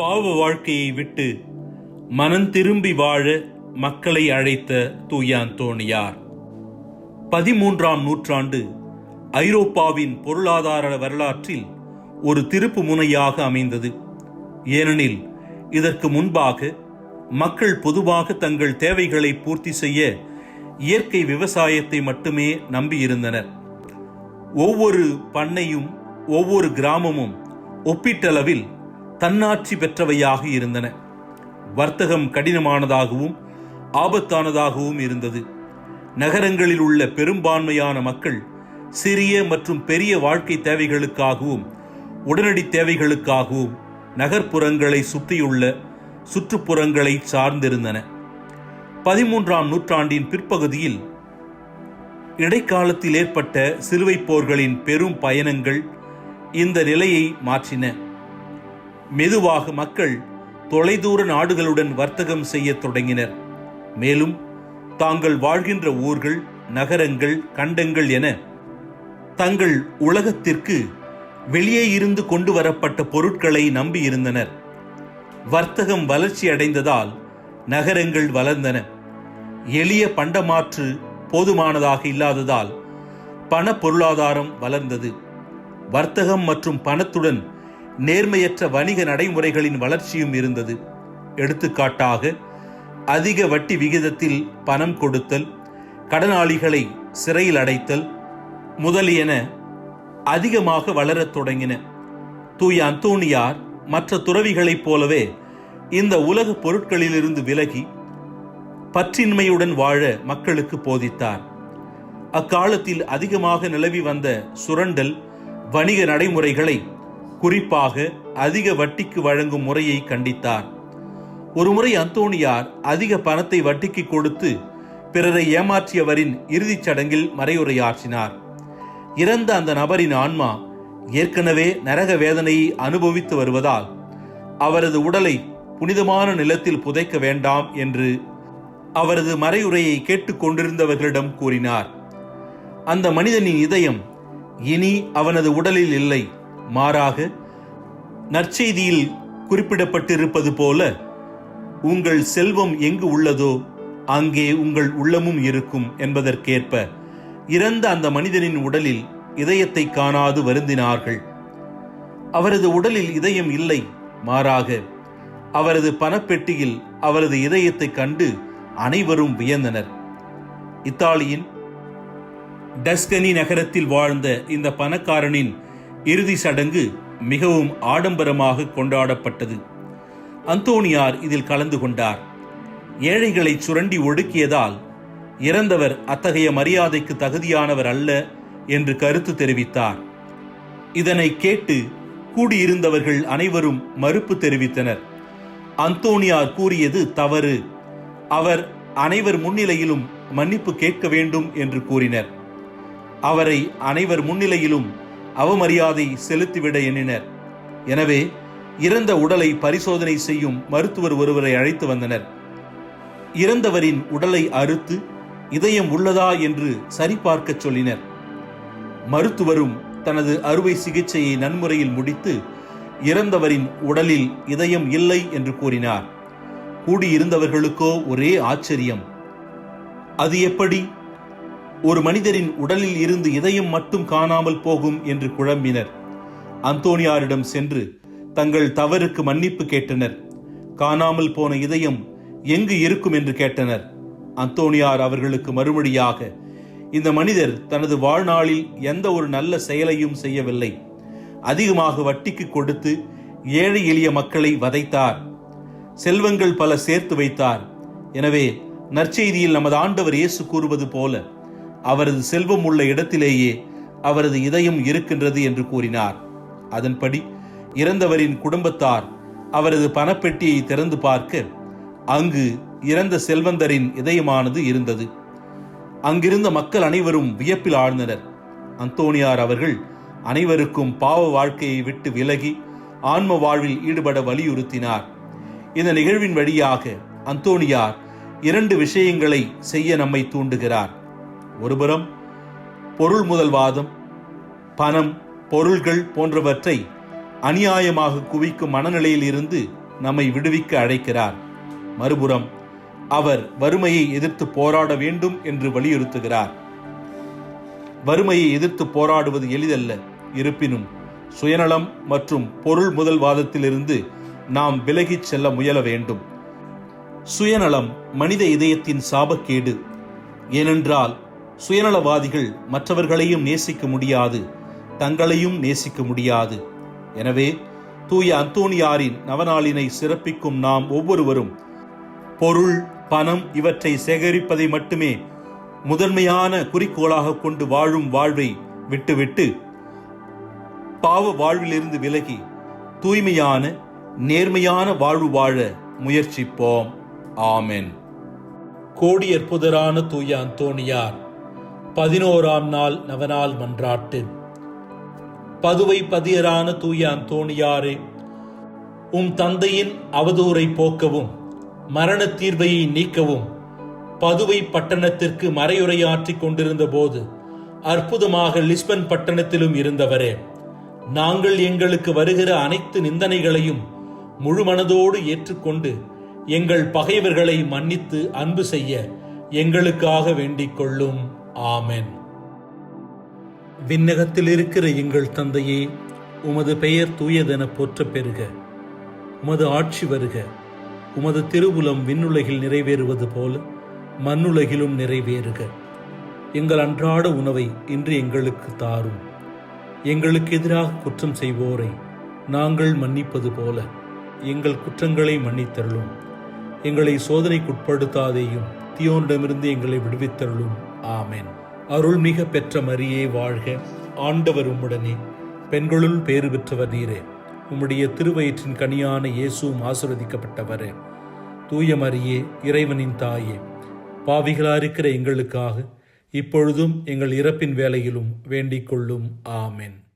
பாவ வாழ்க்கையை விட்டு மனம் திரும்பி வாழ மக்களை அழைத்த தூயாந்தோணியார் பதிமூன்றாம் நூற்றாண்டு ஐரோப்பாவின் பொருளாதார வரலாற்றில் ஒரு திருப்பு முனையாக அமைந்தது. ஏனெனில் இதற்கு முன்பாக மக்கள் பொதுவாக தங்கள் தேவைகளை பூர்த்தி செய்ய இயற்கை விவசாயத்தை மட்டுமே நம்பியிருந்தனர். ஒவ்வொரு பண்ணையும் ஒவ்வொரு கிராமமும் ஒப்பீட்டளவில் தன்னாட்சி பெற்றவையாக இருந்தன. வர்த்தகம் கடினமானதாகவும் ஆபத்தானதாகவும் இருந்தது. நகரங்களில் உள்ள பெரும்பான்மையான மக்கள் சிறிய மற்றும் பெரிய வாழ்க்கை தேவைகளுக்காகவும் உடனடி தேவைகளுக்காகவும் நகர்ப்புறங்களை சுற்றியுள்ள சுற்றுப்புறங்களை சார்ந்திருந்தன. பதிமூன்றாம் நூற்றாண்டின் பிற்பகுதியில் இடைக்காலத்தில் ஏற்பட்ட சிலுவைப் போர்களின் பெரும் பயணங்கள் இந்த நிலையை மாற்றின. மெதுவாக மக்கள் தொலைதூர நாடுகளுடன் வர்த்தகம் செய்யத் தொடங்கினர். மேலும் தாங்கள் வாழ்கின்ற ஊர்கள் நகரங்கள் கண்டங்கள் என தங்கள் உலகத்திற்கு வெளியே இருந்து கொண்டு வரப்பட்ட பொருட்களை நம்பியிருந்தனர் வர்த்தகம் வளர்ச்சி அடைந்ததால் நகரங்கள் வளர்ந்தன. எளிய பண்டமாற்று போதுமானதாக இல்லாததால் பண பொருளாதாரம் வளர்ந்தது. வர்த்தகம் மற்றும் பணத்துடன் நேர்மையற்ற வணிக நடைமுறைகளின் வளர்ச்சியும் இருந்தது. எடுத்துக்காட்டாக அதிக வட்டி விகிதத்தில் பணம் கொடுத்தல் கடனாளிகளை சிறையில் அடைத்தல் முதலியன அதிகமாக வளரத் தொடங்கின. தூய அந்தோணியார் மற்ற துறவிகளைப் போலவே இந்த உலக பொருட்களிலிருந்து விலகி பற்றின்மையுடன் வாழ மக்களுக்கு போதித்தார். அக்காலத்தில் அதிகமாக நிலவி வந்த சுரண்டல் வணிக நடைமுறைகளை குறிப்பாக அதிக வட்டிக்கு வழங்கும் முறையை கண்டித்தார். ஒருமுறை அந்தோணியார் அதிக பணத்தை வட்டிக்கு கொடுத்து பிறரை ஏமாற்றியவரின் இறுதிச் சடங்கில் மறையுரையாற்றினார். இறந்த அந்த நபரின் ஆன்மா ஏற்கனவே நரக வேதனையை அனுபவித்து வருவதால் அவரது உடலை புனிதமான நிலத்தில் புதைக்க வேண்டாம் என்று அவரது மறையுரையை கேட்டுக்கொண்டிருந்தவர்களிடம் கூறினார். அந்த மனிதனின் இதயம் இனி அவனது உடலில் இல்லை. மாறாக நற்செய்தியில் குறிப்பிடப்பட்டிருப்பது போல உங்கள் செல்வம் எங்கு உள்ளதோ அங்கே உங்கள் உள்ளமும் இருக்கும் என்பதற்கேற்ப இறந்த அந்த மனிதனின் உடலில் இதயத்தை காணாது வருந்தினார்கள். அவரது உடலில் இதயம் இல்லை மாறாக அவரது பணப்பெட்டியில் அவரது இதயத்தை கண்டு அனைவரும் வியந்தனர். இத்தாலியின் டஸ்கனி நகரத்தில் வாழ்ந்த இந்த பணக்காரனின் இறுதி சடங்கு மிகவும் ஆடம்பரமாக கொண்டாடப்பட்டது. அந்தோணியார் இதில் கலந்து கொண்டார். ஏழைகளை சுரண்டி ஒடுக்கியதால் இறந்தவர் அத்தகைய மரியாதைக்கு தகுதியானவர் அல்ல என்று கருத்து தெரிவித்தார். இதனை கேட்டு கூடியிருந்தவர்கள் அனைவரும் மறுப்பு தெரிவித்தனர். அந்தோனியார் கூறியது தவறு. அவர் அனைவர் முன்னிலையிலும் மன்னிப்பு கேட்க வேண்டும் என்று கூறினர். அவரை அனைவர் முன்னிலையிலும் அவமரியாதை செலுத்திவிட எண்ணினர். எனவே இறந்த உடலை பரிசோதனை செய்யும் மருத்துவர் ஒருவரை அழைத்து வந்தனர். இறந்தவரின் உடலை அறுத்து இதயம் உள்ளதா என்று சரிபார்க்கச் சொல்லினர். மருத்துவரும் தனது அறுவை சிகிச்சையை நன்முறையில் முடித்து இறந்தவரின் உடலில் இதயம் இல்லை என்று கூறினார். கூடியிருந்தவர்களுக்கோ ஒரே ஆச்சரியம். அது எப்படி? ஒரு மனிதரின் உடலில் இருந்து இதயம் மட்டும் காணாமல் போகும் என்று குழம்பினர். அந்தோனியாரிடம் சென்று தங்கள் தவறுக்கு மன்னிப்பு கேட்டனர். காணாமல் போன இதயம் எங்கு இருக்கும் என்று கேட்டனர். அந்தோனியார் அவர்களுக்கு மறுமொழியாக இந்த மனிதர் தனது வாழ்நாளில் எந்த ஒரு நல்ல செயலையும் செய்யவில்லை. அதிகமாக வட்டிக்கு கொடுத்து ஏழை எளிய மக்களை வதைத்தார். செல்வங்கள் பல சேர்த்து வைத்தார். எனவே நற்செய்தியில் நமது ஆண்டவர் இயேசு கூறுவது போல அவரது செல்வம் உள்ள இடத்திலேயே அவரது இதயம் இருக்கின்றது என்று கூறினார். அதன்படி இறந்தவரின் குடும்பத்தார் அவரது பணப்பெட்டியை திறந்து பார்க்க அங்கு இறந்த செல்வந்தரின் இதயமானது இருந்தது. அங்கிருந்த மக்கள் அனைவரும் வியப்பில் ஆழ்ந்தனர். அந்தோனியார் அவர்கள் அனைவருக்கும் பாவ வாழ்க்கையை விட்டு விலகி ஆன்ம வாழ்வில் ஈடுபட வலியுறுத்தினார். இந்த நிகழ்வின் வழியாக அந்தோனியார் இரண்டு விஷயங்களை செய்ய நம்மை தூண்டுகிறார். ஒருபுறம் பொருள் முதல்வாதம் பணம் பொருள்கள் போன்றவற்றை அநியாயமாக குவிக்கும் மனநிலையில் இருந்து நம்மை விடுவிக்க அழைக்கிறார். மறுபுறம் அவர் வறுமையை எதிர்த்து போராட வேண்டும் என்று வலியுறுத்துகிறார். வறுமையை எதிர்த்து போராடுவது எளிதல்ல. இருப்பினும் சுயநலம் மற்றும் பொருள் முதல்வாதத்திலிருந்து நாம் விலகிச் செல்ல முயல வேண்டும். சுயநலம் மனித இதயத்தின் சாபக்கேடு. ஏனென்றால் சுயநலவாதிகள் மற்றவர்களையும் நேசிக்க முடியாது தங்களையும் நேசிக்க முடியாது. எனவே தூய அந்தோனியாரின் நவநாளினை சிறப்பிக்கும் நாம் ஒவ்வொருவரும் பொருள் பணம் இவற்றை சேகரிப்பதை மட்டுமே முதன்மையான குறிக்கோளாக கொண்டு வாழும் வாழ்வை விட்டுவிட்டு பாவ வாழ்விலிருந்து விலகி தூய்மையான நேர்மையான வாழ்வு வாழ முயற்சிப்போம். ஆமென். கோடி அற்புதரான தூய அந்தோணியார் பதினோராம் நாள் நவநாள் மன்றாட்டு. பதுவை பதியரான தூய அந்தோணியாரே உம் தந்தையின் அவதூறை போக்கவும் மரண தீர்வையை நீக்கவும் பதுவை பட்டணத்திற்கு மறையுரையாற்றிக் கொண்டிருந்த போது அற்புதமாக லிஸ்பன் பட்டணத்திலும் இருந்தவரே நாங்கள் எங்களுக்கு வருகிற அனைத்து நிந்தனைகளையும் முழு மனதோடு ஏற்றுக்கொண்டு எங்கள் பகைவர்களை மன்னித்து அன்பு செய்ய எங்களுக்காக வேண்டிக் கொள்ளும். ஆமென். விண்ணகத்தில் இருக்கிற எங்கள் தந்தையே உமது பெயர் தூயதென போற்றப் பெறுக உமது ஆட்சி வருக. உமது திருவுலம் விண்ணுலகில் நிறைவேறுவது போல மண்ணுலகிலும் நிறைவேறுக. எங்கள் அன்றாட உணவை இன்று எங்களுக்கு தாரும். எங்களுக்கு எதிராக குற்றம் செய்வோரை நாங்கள் மன்னிப்பது போல எங்கள் குற்றங்களை மன்னித்தருளும். எங்களை சோதனைக்குட்படுத்தாதேயும் தீயோனிடமிருந்து எங்களை விடுவித்தருளும். ஆமென். அருள்மிக பெற்ற மரியே வாழ்க. ஆண்டவர் உம்முடனே. பெண்களுள் பேறு பெற்றவர் நீரே. உம்முடைய திருவயிற்றின் கனியான இயேசுவும் ஆசிர்வதிக்கப்பட்டவரே. தூய மரியே இறைவனின் தாயே. பாவிகளா இருக்கிற எங்களுக்காக இப்பொழுதும் எங்கள் இறப்பின் வேலையிலும் வேண்டிக் கொள்ளும். ஆமென்.